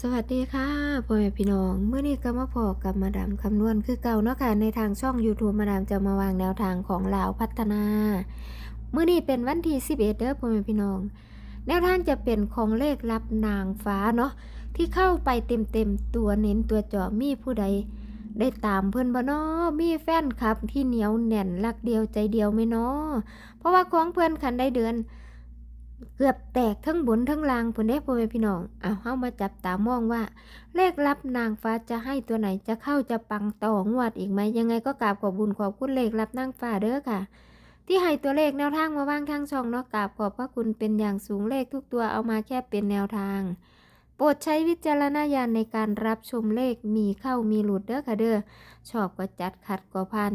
สวัสดีค่ะพ่อแม่พี่น้อง เมื่อนี้ก็มาพอกับมาดามคำนวณคือเก่าเนาะค่ะในทางช่อง YouTube มาดามจะมาวางแนวทางของลาวพัฒนา เมื่อนี้เป็นวันที่ 11 เด้อพ่อแม่พี่น้อง แนวทางจะเป็นของเลขรับนางฟ้าเนาะที่เข้าไปเต็มๆตัวเน้นตัวจาะมีผู้ใด ได้ตามเพื่อนบ่เนาะมีแฟนคลับที่เหนียวแน่นรักเดียวใจเดียวไหมเนาะเพราะว่าของเพื่อนคันได้เดือน เกือบแตกทั้งบนทั้งล่างเพิ่นได้พ่อแม่พี่น้องเอาเฮามาจับตามองว่า เลขรับนางฟ้าจะให้ตัวไหนจะเข้าจะปังต่องวดอีกไหมยังไงก็กราบขอบบุญขอบคุณเลขรับนางฟ้าเด้อค่ะ ที่ให้ตัวเลขแนวทางมาว่างทางช่องเนาะกราบขอบพระคุณเป็นอย่างสูงเลขทุกตัวเอามาแค่เป็นแนวทาง โปรดใช้วิจารณญาณในการรับชมเลขมีเข้ามีหลุดเด้อค่ะเด้อชอบก็จัดขัดก็ผ่าน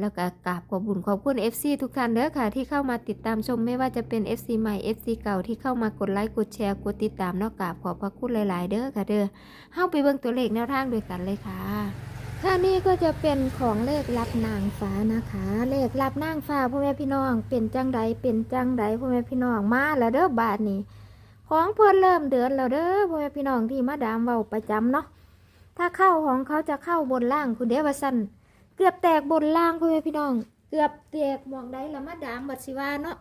แล้วก็กราบขอบุญขอบคุณ FC ทุกท่านเด้อค่ะ ที่เข้ามาติดตามชมไม่ว่าจะเป็น FC ใหม่ FC เก่าที่เข้ามากดไลค์กดแชร์กดติดตามเนอกกราบขอบพระคุณหลาย ๆ เด้อค่ะเด้อเข้าไปเบิ่งตัวเลขแนวทางด้วยกันเลยค่ะค่ะนี่ก็จะเป็นของเลขรับนางฟ้านะคะ เลขรับนางฟ้าพ่อแม่พี่น้องเป็นจังใดเป็นจังใดพ่อแม่พี่น้องมาแล้วเด้อบาทนี้ของเพิ่นเริ่มเดือนแล้วเด้อพ่อแม่พี่น้องที่มาดามเว้าประจำเนาะถ้าเข้าของเขาจะเข้าบนล่างคุณเดวสัน เกือบแตกบนล่างพ่อแม่พี่น้อง เกือบแตกมองได้ละมาดามบัดสิว่าเนาะ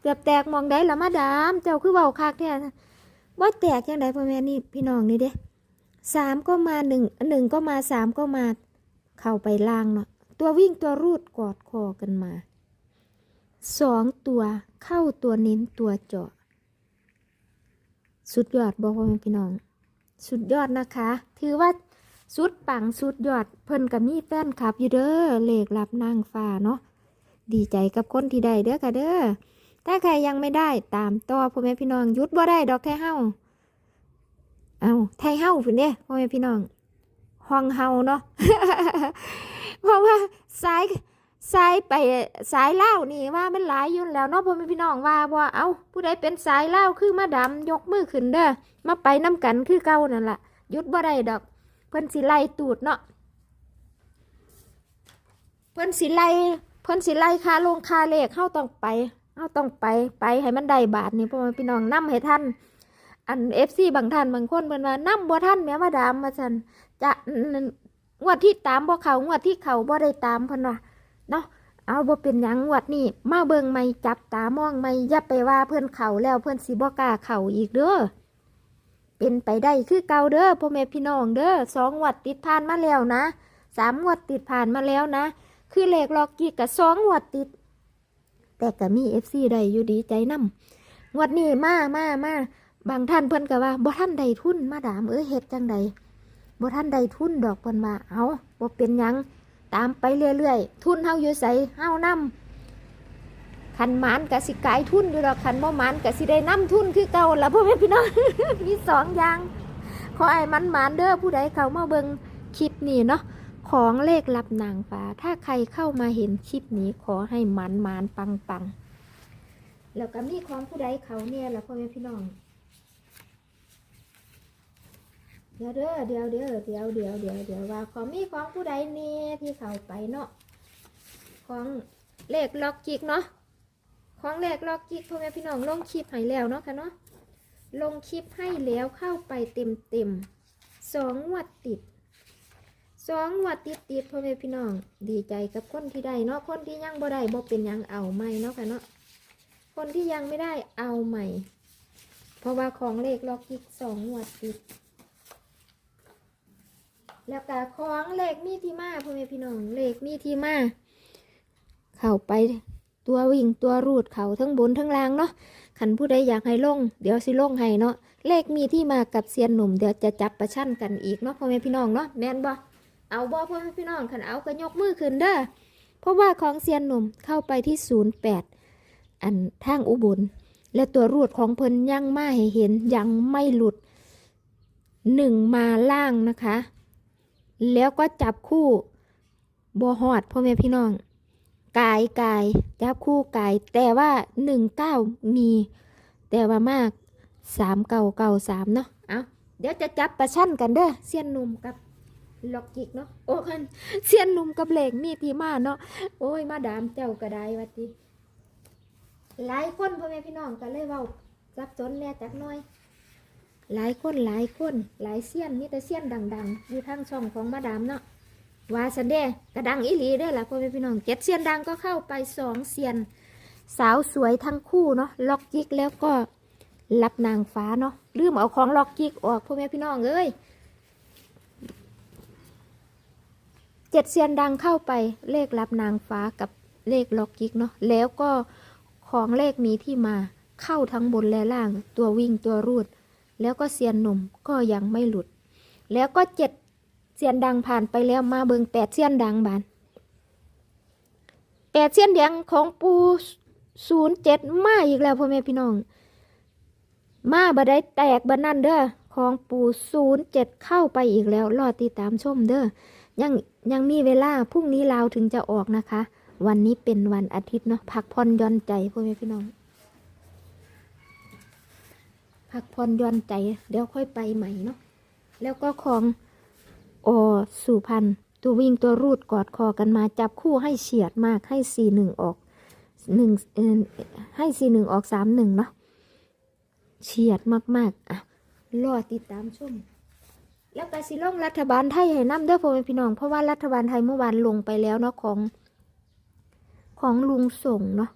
เกือบแตกมองได้ละมาดาม เจ้าคือเบาคักแท้ว่าแตกยังไงพ่อแม่นี่พี่น้องนี่เด้สามก็มาหนึ่งหนึ่งก็มาสามก็มา เข้าไปล่างเนาะตัววิ่งตัวรูดกอดคอกันมาสองตัวเข้าตัวเน้นตัวเจาะ สุดยอดบอกพ่อแม่พี่น้อง สุดยอดนะคะ ถือว่า สุดปังสุดยอดเพิ่นกับมีแฟนคลับอยู่เด้อเลขรับนางฟ้าเนาะดีใจกับคนที่ได้เด้อค่ะเด้อถ้าใครยังไม่ได้ตามต่อพ่อแม่พี่น้องยุดบ่ได้ดอกไทเฮาเอาไทเฮาพุ่นเด้พ่อแม่พี่น้องห้องเฮาเนาะเพราะว่าสายสายไปสายเล่านี่ว่ามันหลายยุ่นแล้วเนาะพ่อแม่พี่น้องว่าว่าเอาผู้ใดเป็นสายเล่าคือมาดำยกมือขึ้นเด้อมาไปน้ำกันคือเก่านั่นล่ะยุดบ่ได้ดอก เพิ่นสิไล่ตูดเนาะเพิ่นสิไล่เพิ่นสิไล่คาลงคาเลขเข้าต้องไปเข้าต้องไปไปให้มันได้บาทนี่พ่อแม่พี่น้องนำให้ท่าน อันเอฟซีบางท่านบางคนเพิ่นว่านำบ่ท่านแม่มาดามมาซั่นจะงวดที่ตามบ่เขางวดที่เขาบ่ได้ตามเพิ่นว่าเนาะเอาบ่เป็นหยังงวดนี้มาเบิ่งใหม่จับตามองใหม่อย่าไปว่าเพิ่นเขาแล้วเพิ่นสิบ่กล้าเขาอีกเด้อ เป็นไปได้คือเก่าเด้อพ่อแม่พี่น้องเด้อสองงวดติดผ่านมาแล้วนะสามงวดติดผ่านมาแล้วนะ คือเลขล็อกกี้กับสองงวดติด แต่ก็มีเอฟซีได้อยู่ดีใจนำงวดนี้มามามาบางท่านเพิ่นก็ว่าบ่ท่านใดทุนมาดามเอ้ยเฮ็ดจังใดบ่ท่านใดทุนดอกเพิ่นว่าเอาบ่เป็นหยังตามไปเรื่อยๆทุนเฮาอยู่ไสเฮานำ ขันมานกะสิกายทุนอยู่ดอกขันบ่มานกะสิได้น้ำทุนคือเก่าละพ่อแม่พี่น้องมีสองอย่างขอไอ้มันมานเด้อผู้ใดเขามาเบิ่งคลิปนี้เนาะของเลขลับนางฟ้า ถ้าใครเข้ามาเห็นคลิปนี้ขอให้มันมานปังปังแล้วก็มีของผู้ใดเขาเนี่ยละพ่อแม่พี่น้องเดี๋ยวเด้อเดี๋ยวเด้อเดี๋ยวเดี๋ยวเดี๋ยวเดี๋ยวว่าของมีของผู้ใดเนี่ยที่เขาไปเนาะของเลขล็อกจิกเนาะ ของแรกลอกกิ๊กพ่อแม่พี่น้องลงคลิปให้แล้วเนาะค่ะเนาะลงคลิปให้แล้วเข้าไปเต็มเต็มสองงวดติดสองงวดติดติดพ่อแม่พี่น้อง ดีใจกับคนที่ได้เนาะคนที่ยังบ่ได้บ่เป็นยังเอาใหม่เนาะค่ะเนาะคนที่ยังไม่ได้เอาใหม่ เพราะว่าของเลขลอกกิ๊กสองงวดติด แล้วก็ของเลขมีที่มาพ่อแม่พี่น้องเลขมีที่มาเข้าไป ตัววิ่งตัวรูดเขาทั้งบนทั้งล่างเนาะขันผู้ใดอยากให้ลง เดี๋ยวสิลงให้เนาะเลขมีที่มากับเซียนหนุ่มเดี๋ยวจะจับประชันกันอีกเนาะพ่อแม่พี่น้องเนาะแม่นบ่เอาบ่พ่อแม่พี่น้องขันเอาก็ยกมือขึ้นเด้อเพราะว่าของเซียนหนุ่มเข้าไปที่ศูนย์แปดอันทางอุบล และตัวรูดของเพิ่นยังมาให้เห็นยังไม่หลุดหนึ่งมาล่างนะคะ แล้วก็จับคู่บอหอดพ่อแม่พี่น้อง กายกายจับคู่กาย แต่ว่าหนึ่งเก้ามี แต่ว่ามากสามเก้าเก้าสามเนาะเอาเดี๋ยวจะจับประชันกันเด้อเซียนหนุ่มกับล็อกกิกเนาะโอ้คันเซียนหนุ่มกับเหล็กมีทีมาเนาะโอ้ยมาดามเจ้ากระไดวัดดีหลายคนพ่อแม่พี่น้องกันเลยเว้าจับจนแน่จักน้อย หลายคนหลายคน หลายเซียนมีแต่เซียนดัง ๆ อยู่ทางช่องของมาดามเนาะ ว่าสันเดกระดังอีหลีได้ละพ่อแม่พี่น้องเจ็ดเซียนดังก็เข้าไปสองเซียน สาวสวยทั้งคู่เนาะล็อกจิกแล้วก็รับนางฟ้าเนาะลืมเอาของล็อกจิกออกพ่อแม่พี่น้องเอ้ยเจ็ดเซียนดังเข้าไปเลขรับนางฟ้ากับเลขล็อกจิกเนาะแล้วก็ของเลขมีที่มาเข้าทั้งบนและล่างตัววิ่งตัวรูด แล้วก็เซียนหนุ่มก็ยังไม่หลุด แล้วก็เจ็ด เซียนดังผ่านไปแล้วมาเบิงแปดเซียนดังบานแปดเซียนดังของปูศูนย์เจ็ดมาอีกแล้วพ่อแม่พี่น้อง มาบัได้แตกบันนั่นเด้อของปูศูนย์เจ็ดเข้าไปอีกแล้วรอติดตามชมเด้อยังยังมีเวลาพรุ่งนี้ลาวถึงจะออกนะคะ วันนี้เป็นวันอาทิตย์เนาะพักผ่อนย่อนใจพ่อแม่พี่น้องพักผ่อนย่อนใจ เดี๋ยวค่อยไปใหม่เนาะแล้วก็ของ อสุพรรณตัววิ่งตัวรูดกอดคอกันมาจับคู่ให้เฉียดมากให้สี่หนึ่งออกหนึ่งให้สี่หนึ่งออกสามหนึ่งเนาะเฉียดมากๆอะรอติดตามชมแล้วก็สิล่องรัฐบาลไทยให้น้ำเด้อพ่อแม่พี่น้อง เพราะว่ารัฐบาลไทยเมื่อวานลงไปแล้วเนาะของ ของลุงส่งเนาะ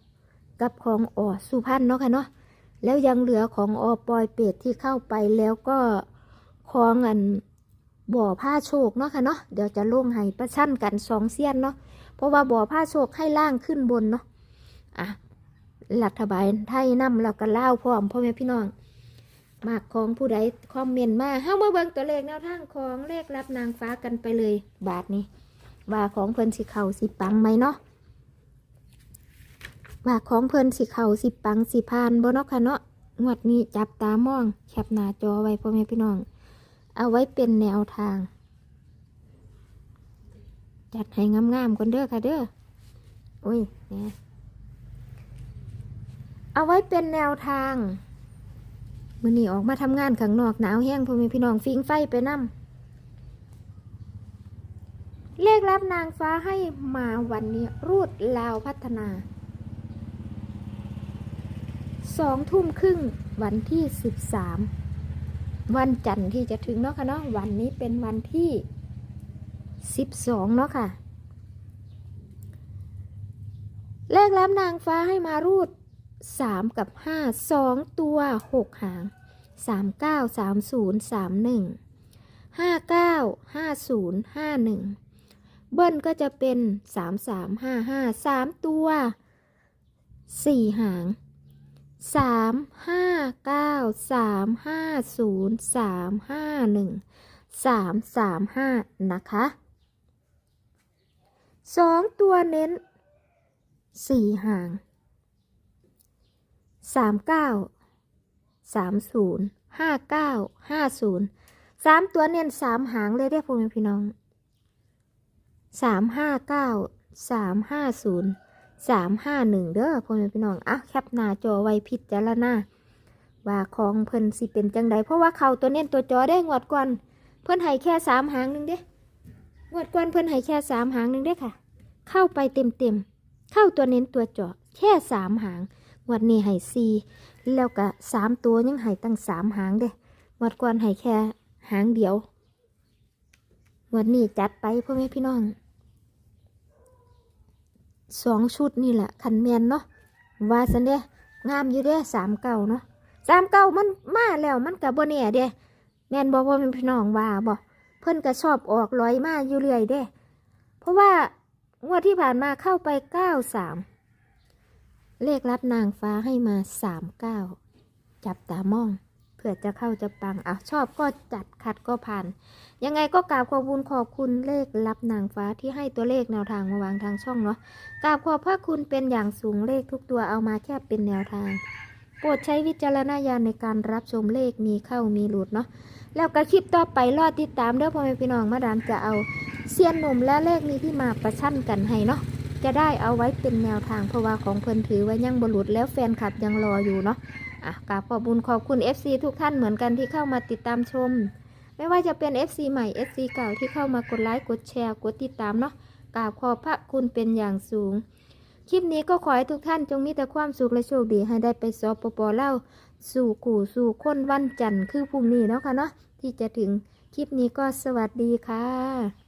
กับของอสุพรรณเนาะค่ะเนาะแล้วยังเหลือของอปอยเป็ดที่เข้าไปแล้วก็ของอัน บ่อผ้าโชคเนาะค่ะเนาะเดี๋ยวจะลงให้ประชันกันสองเสี้ยนเนาะเพราะว่าบ่อผ้าโชคให้ล่างขึ้นบนเนาะอะรัฐบาลไทยนำเราก็เล่าพร้อมพ่อแม่พี่น้องมากของผู้ใดคอมเมนต์มาเฮ้ามาเบิ่งตัวเลขแนวทางของเลขรับนางฟ้ากันไปเลย บาทนี้ว่าของเพิ่นสิเข่าสิปังไหมเนาะว่าของเพิ่นสิเข่าสิปังสิพานบ่เนาะค่ะเนาะงวดนี้จับตามองแคปหน้าจอไว้พ่อแม่พี่น้อง เอาไว้เป็นแนวทาง จัดให้งามๆกันเด้อค่ะเด้อโอ้ยแหมเอาไว้เป็นแนวทางมื้อนี้ออกมาทำงานข้างนอกหนาวแห้งพ่อแม่พี่น้องฟิงไฟไปนำเลขรับนางฟ้าให้มาวันนี้รูดลาวพัฒนาสองทุ่มครึ่งวันที่สิบสาม วันจันทร์ที่จะถึงเนาะค่ะเนาะวันนี้เป็นวันที่สิบสองเนาะค่ะเลขล้วนางฟ้าให้มารูดสามกับห้าสองตัวหกหางสามเก้าสามศูนย์สามหนึ่งห้าเก้าห้าศูนย์ห้าหนึ่งเบิ้ลก็จะเป็นสามสามห้าห้าสามตัวสี่หาง สามห้าเก้าสามห้าศูนย์สามห้าหนึ่งสามสามห้านะคะสองตัวเน้นสี่หางสามเก้าสามศูนย์ห้าเก้าห้าศูนย์สามตัวเน้นสามหางเลยได้อพ่อแม่พี่น้องสามห้าเก้าสามห้าศูนย์ สามห้าหนึ่งเด้อพ่อแม่พี่น้องอะแคปหน้าจอไว้พิจารณาว่าของเพิ่นสิเป็นจังใดเพราะว่าเขาตัวเน้นตัวจอได้งวดก่อนเพิ่นให้แค่สามหางหนึ่งเด้งวดก่อนเพิ่นให้แค่สามหางหนึ่งเด้ค่ะ เข้าไปเต็มเต็มเข้าตัวเน้นตัวจอแค่สามหางงวดนี้ให้สี่แล้วก็สามตัวยังให้ตั้งสามหางเด้งวดก่อนให้แค่หางเดียวงวดนี้จัดไปพ่อแม่พี่น้อง สองชุดนี่แหละคันแมนเนาะว่าสันเด้งามอยู่เด้สามเก่าเนาะสามเก่ามันมาแล้วมันกับบ่แน่เด้แมนบอกว่าเป็นพี่น้องว่าบ่เพิ่นก็ชอบออกลอยมาอยู่เรื่อยเด้ เพราะว่างวดที่ผ่านมาเข้าไปเก้าสามเลขรับนางฟ้าให้มาสามเก้าจับตามอง ผื่อจะเข้าจะปังอะชอบก็จัดขัดก็ผ่าน ยังไงก็กราบขอบคุณขอบคุณเลขรับนางฟ้าที่ให้ตัวเลขแนวทางมาวางทางช่องเนาะกราบขอบพระคุณเป็นอย่างสูงเลขทุกตัวเอามาแค่เป็นแนวทาง โปรดใช้วิจารณญาณในการรับชมเลขมีเข้ามีหลุดเนาะแล้วก็คลิปต่อไปรอติดตามเด้อพ่อแม่พี่น้องมาดามจะเอาเซียนหนุ่มและเลขนี้ที่มาประชันกันให้เนาะจะได้เอาไว้เป็นแนวทางเพราะว่าของเพิ่นถือไว้ยังบหลุดแล้วแฟนคลับยังรออยู่เนาะ อะกราบขอบคุณขอบคุณ FC ทุกท่านเหมือนกันที่เข้ามาติดตามชม ไม่ว่าจะเป็น FC ใหม่ FC เก่าที่เข้ามากดไลค์กดแชร์กดติดตามเนาะกราบขอบพระคุณเป็นอย่างสูง คลิปนี้ก็ขอให้ทุกท่านจงมีแต่ความสุขและโชคดีให้ได้ไปสอบปปเล่าสู่กู่สู่คนวันจันทร์คือพรุ่งนี้เนาะค่ะเนาะที่จะถึงคลิปนี้ก็สวัสดีค่ะ